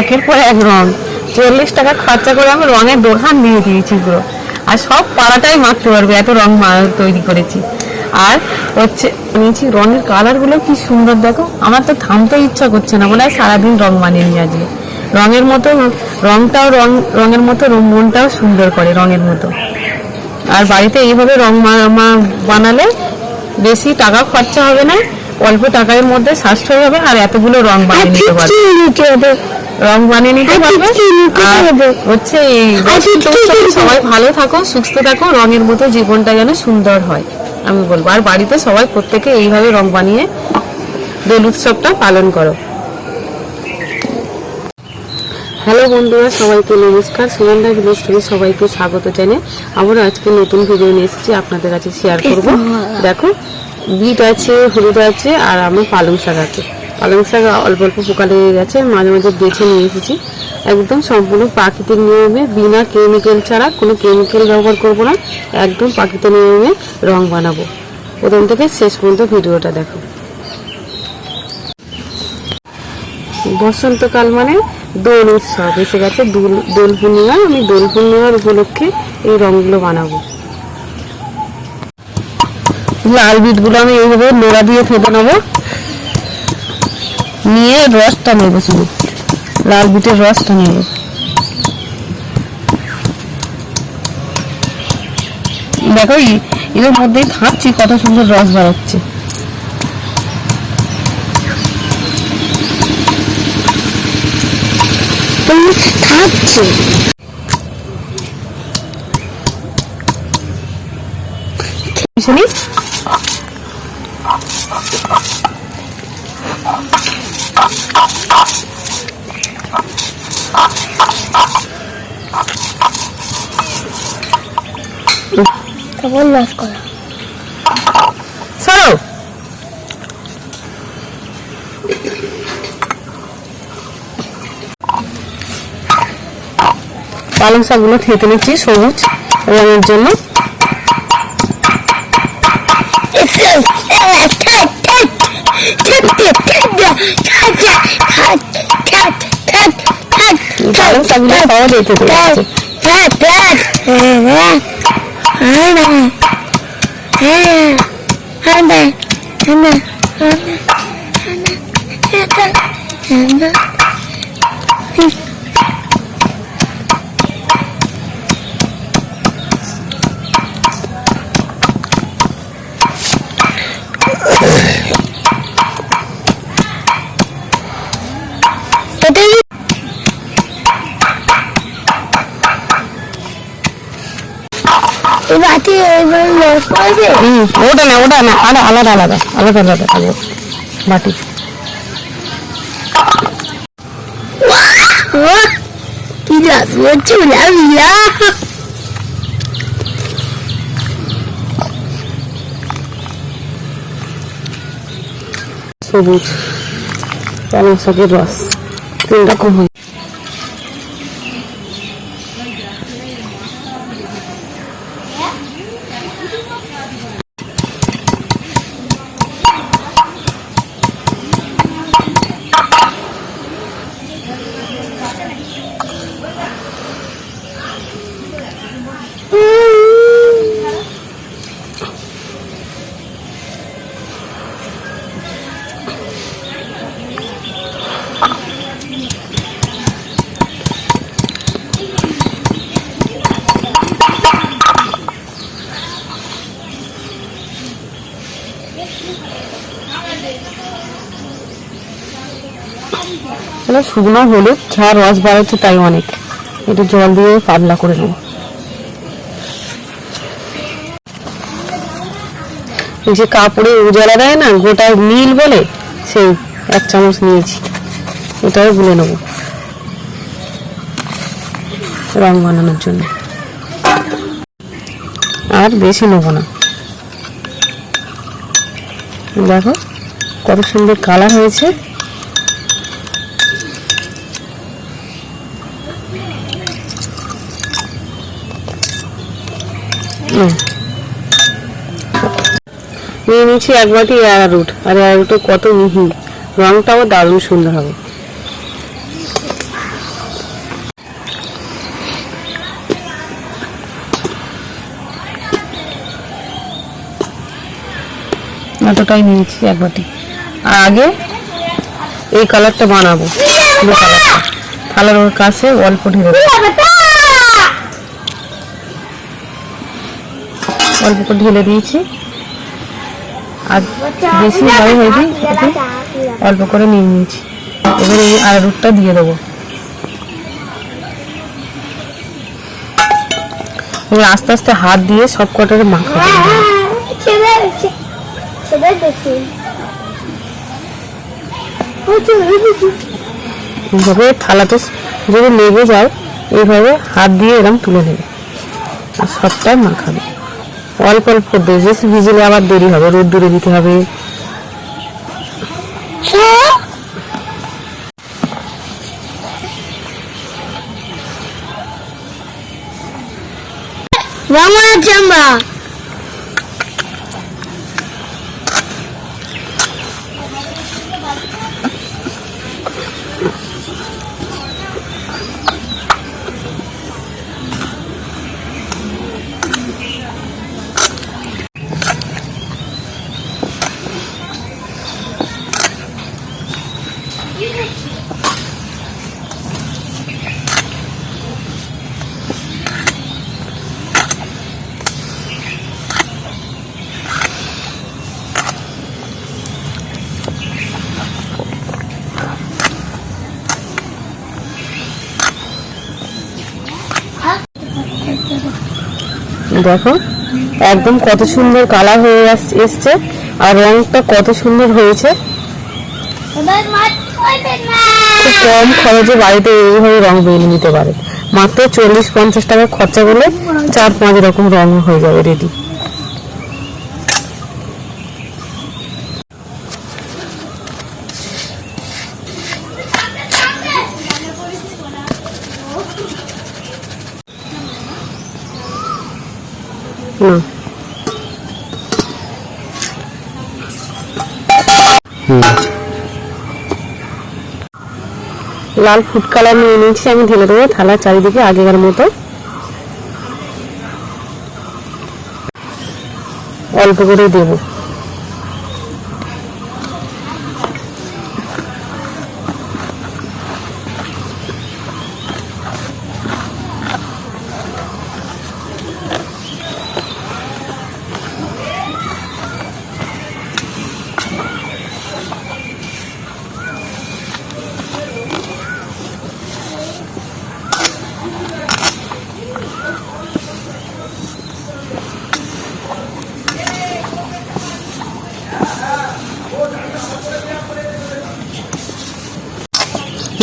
একের পর এক রং। চল্লিশ টাকা খরচা করে আমি রঙের দোকান দিয়ে দিয়েছি পুরো। আর সব পাড়াটাই মারতে পারবে, এত রং তৈরি করেছি। আর হচ্ছে, নিয়েছি রঙের কালারগুলো কি সুন্দর দেখো। আমার তো থামতে ইচ্ছা করছে না বলে সারাদিন রং বানিয়ে নিয়ে আজকে রঙের মতো, রংটাও রং, রঙের মতো মনটাও সুন্দর করে রঙের মতো। আর বাড়িতে এইভাবে রং বানালে বেশি টাকা খরচা হবে না, অল্প টাকার মধ্যে সাশ্রয় হবে আর এতগুলো রং বানিয়ে নিতে পারবে। রং বানিয়ে নিতে পারবে? হচ্ছে সবাই ভালো থাকো সুস্থ থাকো রঙের মতো জীবনটা যেন সুন্দর হয় আমি বলব। আর বাড়িতে সবাই প্রত্যেকে এইভাবে রং বানিয়ে দোল উৎসবটা পালন করো। হ্যালো বন্ধুরা সবাইকে নমস্কার। সুগন্ধা ভিলেজ থেকে সবাইকে স্বাগত জানিয়ে আমরা আজকে নতুন ভিডিও নিয়ে এসেছি আপনাদের কাছে শেয়ার করব। দেখো বিট আছে হলুদ আছে আর আমার পালং শাক আছে। পালং শাক অল্প অল্প পোকা লেগে গেছে, মাঝে মাঝে বেছে নিয়ে এসেছি। একদম সম্পূর্ণ প্রাকৃতিক নিয়মে, বিনা কেমিক্যাল ছাড়া কোনো কেমিক্যাল ব্যবহার করব না, একদম প্রাকৃতিক নিয়মে রং বানাবো। প্রথম থেকে শেষ পর্যন্ত ভিডিওটা দেখো। বসন্তকাল মানে দোল উৎসব, এসে গেছে দোল দোল পূর্ণিমা। আমি দোল পূর্ণিমার উপলক্ষে এই রংগুলো বানাবো। লাল বিটগুলো আমি এইভাবে নোড়া দিয়ে ফেটে নেব। নিয়ে রসটা নেব শুধু। লাল বিটের রসটা নেব দেখো এর মধ্যেই থাকছি কত সুন্দর রস তুমি খাচ্ছে। শুনি কেমন লস করা। সরো। পালং শাকগুলো থেতে নিচ্ছি সবুজ রঙের জন্য। cũng xong nó có đi từ từ. Chết chết chết. Ờ, ờ. Ờ, hai ba hai hai ba hai ba hai ba But then বাতি এবার লস করবে হুম ওটা না ওটা না আলাদা আলাদা আলাদা আলাদা আলাদা খাব বাটি কি লস হচ্ছে লাভিয়া সবুজ পালং শাকের রস তিন রকম হয় তাহলে শুকনো হলুদ যা রস বাড়াচ্ছে তাই অনেক। একটু জল দিয়ে পাতলা করে নেব। যে কাপড়ে উজালা দেয় না, গোটা নীল বলে সেই এক চামচ নিয়েছি। এটাও গুলে নেব। রং বানানোর জন্য। আর বেশি নেব না। দেখো কত সুন্দর কালার হয়েছে। নিয়ে নিয়েছি এক বাটি অ্যারারুট আর অ্যারারুটও কত মিহি। রঙটাও দারুণ সুন্দর হবে। এতটাই নিয়েছি এক বাটি। আর আগে এই কালারটা বানাবো। কালারটা কালার ওর কাছে অল্প ঢেলে অল্প করে ঢেলে দিয়েছি। আর বেশি বড় হয়নি, ওকে? অল্প করে নিয়ে নিয়েছি। এবার এই আড়ারুটটা দিয়ে দেবো। এবার আস্তে আস্তে হাত দিয়ে সব কটারে দেখি এইভাবে থালাতে যদি লেগে যায়, এইভাবে হাত দিয়ে এরকম তুলে নেবে। সবটাই মাখাবে। অল্প অল্প দেবে ভিজলে আবার দেরি হবে রোদ দূরে দিতে হবে। দেখো। একদম কত সুন্দর কালার হয়ে এসছে আর রংটা কত সুন্দর হয়েছে। খুব কম খরচে বাড়িতে এইভাবে রং বেরিয়ে নিতে পারে। মাত্র চল্লিশ পঞ্চাশ টাকা খরচা করলে চার পাঁচ রকম রং হয়ে যাবে রেডি না লাল ফুড কালার নিয়ে নিয়েছি, আমি ঢেলে দেবো থালার চারিদিকে আগেকার মতো। অল্প করে দেব।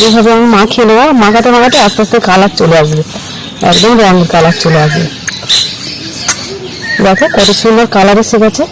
যেভাবে আমি মাখিয়ে নেব মাখাতে মাখাতে আস্তে আস্তে কালার চলে আসবে। একদম রঙের কালার চলে আসবে। দেখো কত সুন্দর কালার এসে গেছে।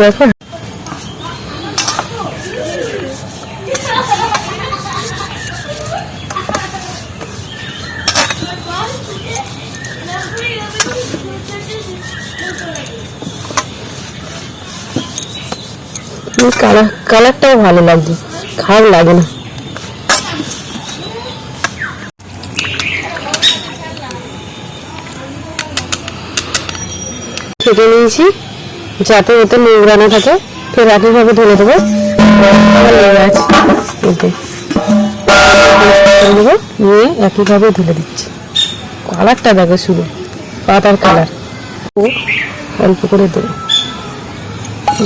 দেখো কালার কালারটাও ভালো লাগছে। খারাপ লাগে না। কেটে নিয়েছি। যাতে ওতে নোংরা না থাকে, ফের একইভাবে ঢেলে দেবো। দেবো, নিয়ে একইভাবে ঢেলে দিচ্ছি। কালারটা দেখো শুধু, পাতার কালার। অল্প করে দেবো।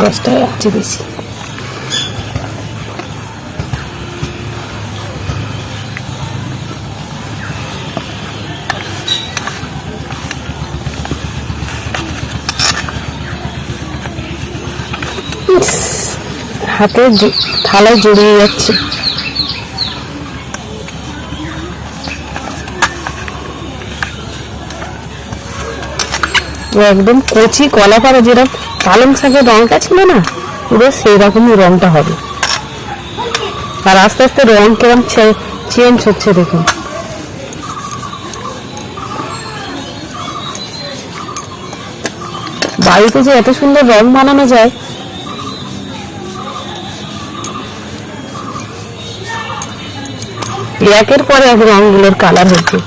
গাছটা আছে বেশি। হাতে থালায় জড়িয়ে যাচ্ছে। একদম কচি কলা পাড়া যেরকম পালং শাকের রংটা ছিল না, পুরো সেই রকমই রংটা হবে। আর আস্তে আস্তে রং কেরম চেঞ্জ হচ্ছে দেখুন। বাড়িতে যে এত সুন্দর রং বানানো যায় একের পর এক রংগুলোর কালার হচ্ছে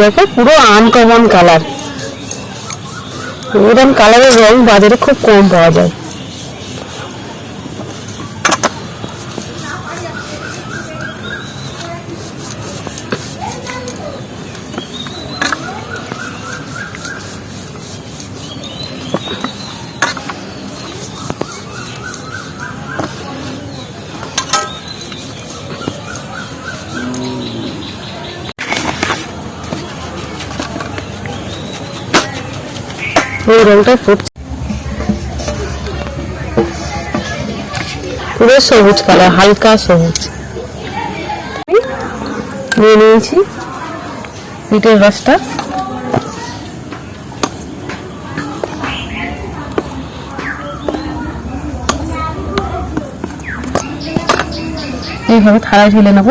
দেখো, পুরো আনকমন কালার এরকম কালারের রং বাজারে খুব কম পাওয়া যায়। রংটা ফুটছে। পুরো সবুজ কালার, হালকা সবুজ। নিয়ে নিয়েছি পিঠের রসটা। এইভাবে থালায় ঢেলে নেব।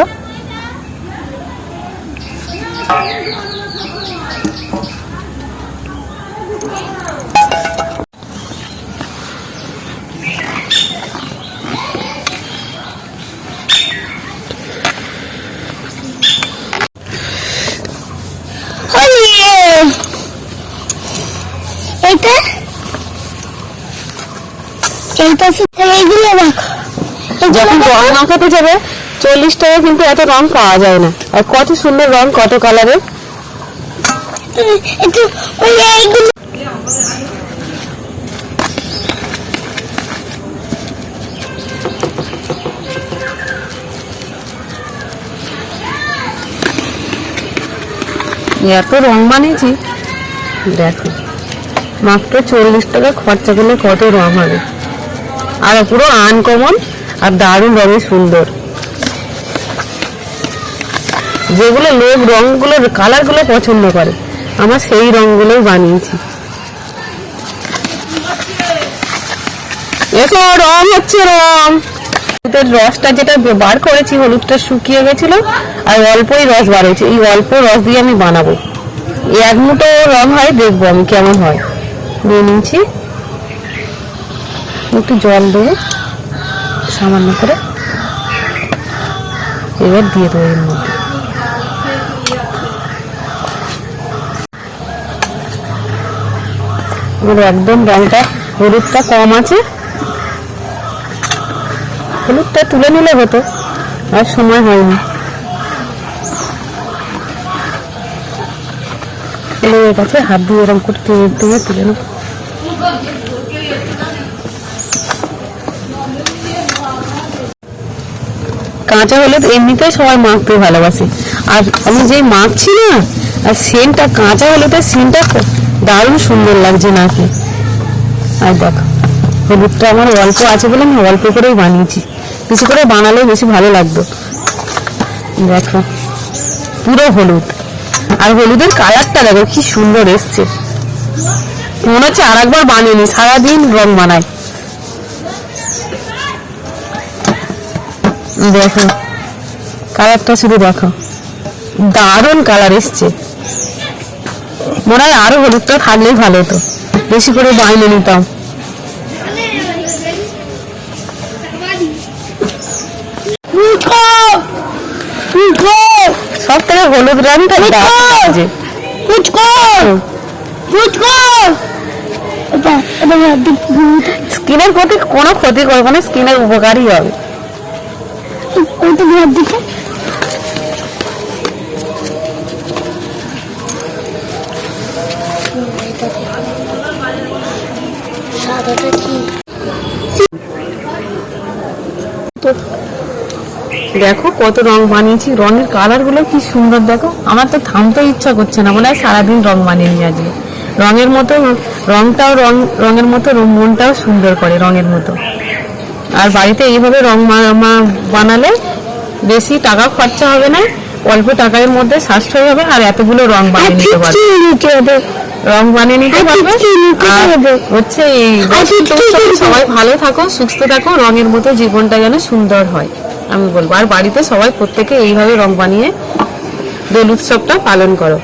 এইটা এইগুলো দেখো। যখন রং মাখাতে যাবে চল্লিশ টাকা কিন্তু এত রং পাওয়া যায় না। আর কত সুন্দর রং কত কালারের এত রং বানিয়েছি দেখো। মাত্র চল্লিশ টাকা খরচা করলে কত রং হবে? আর পুরো আনকমন আর দারুণ রঙে সুন্দর। যেগুলো লোক রংগুলো কালারগুলো পছন্দ করে, আমার সেই রংগুলোই বানিয়েছি। এসো, রং হচ্ছে রং। হলুদের রসটা যেটা বার করেছি, হলুদটা শুকিয়ে গেছিল, আর অল্পই রস বার হয়েছে। এই অল্প রস দিয়ে আমি বানাবো। এক মুঠো রং হয়, দেখব আমি কেমন হয়। নিয়ে নিয়েছি একটু জল দেবো সামান্য করে এবার দিয়ে দেবো এর মধ্যে। আমার একদম রংটা হলুদটা কম আছে। হলুদটা তুলে নিলে হতো, আর সময় হয়নি। গেছে হাত দিয়ে এরকম করে টেনে টেনে তুলে নেব। কাঁচা হলুদ এমনিতেই সবাই মাখতে ভালোবাসে। আর আমি যেই মাখছি না, আর সেন্টটা কাঁচা হলুদের সেন্টটা দারুণ সুন্দর লাগছে নাকি। আর দেখো, হলুদটা আমার অল্প আছে বলে আমি অল্প করেই বানিয়েছি। বেশি করে বানালে বেশি ভালো লাগতো দেখো, পুরো হলুদ। আর হলুদের কালারটা দেখো, কি সুন্দর এসছে। মনে হচ্ছে আর একবার বানিয়ে নি, সারাদিন রং বানাই দেখো কালারটা শুধু দেখো। দারুণ কালার এসছে। মনে হয় আরও হলুদটা থাকলেই ভালো হতো। বেশি করে বানিয়ে নিতাম। সব থেকে হলুদ রংটা স্কিনের প্রতি কোনো ক্ষতি করবে না স্কিনের উপকারই হবে। দিকে। সাদাটা কি? দেখো কত রং বানিয়েছি রঙের কালারগুলো কি সুন্দর দেখো। আমার তো থামতে ইচ্ছা করছে না মনে হয় সারাদিন রং বানিয়ে নিয়ে আজকে রঙের মতো রংটাও রং রঙের মতো মনটাও সুন্দর করে রঙের মতো। আর বাড়িতে এইভাবে রং বানালে বেশি টাকা খরচা হবে না অল্প টাকার মধ্যে সাশ্রয় হবে আর এতগুলো রং বানিয়ে নিতে পারবে। রং বানিয়ে নিতে পারবে। হচ্ছে এই সবাই ভালো থাকো সুস্থ থাকো রঙের মতো জীবনটা যেন সুন্দর হয় আমি বলব। আর বাড়িতে সবাই প্রত্যেকে এইভাবে রং বানিয়ে দোল উৎসবটা পালন করো।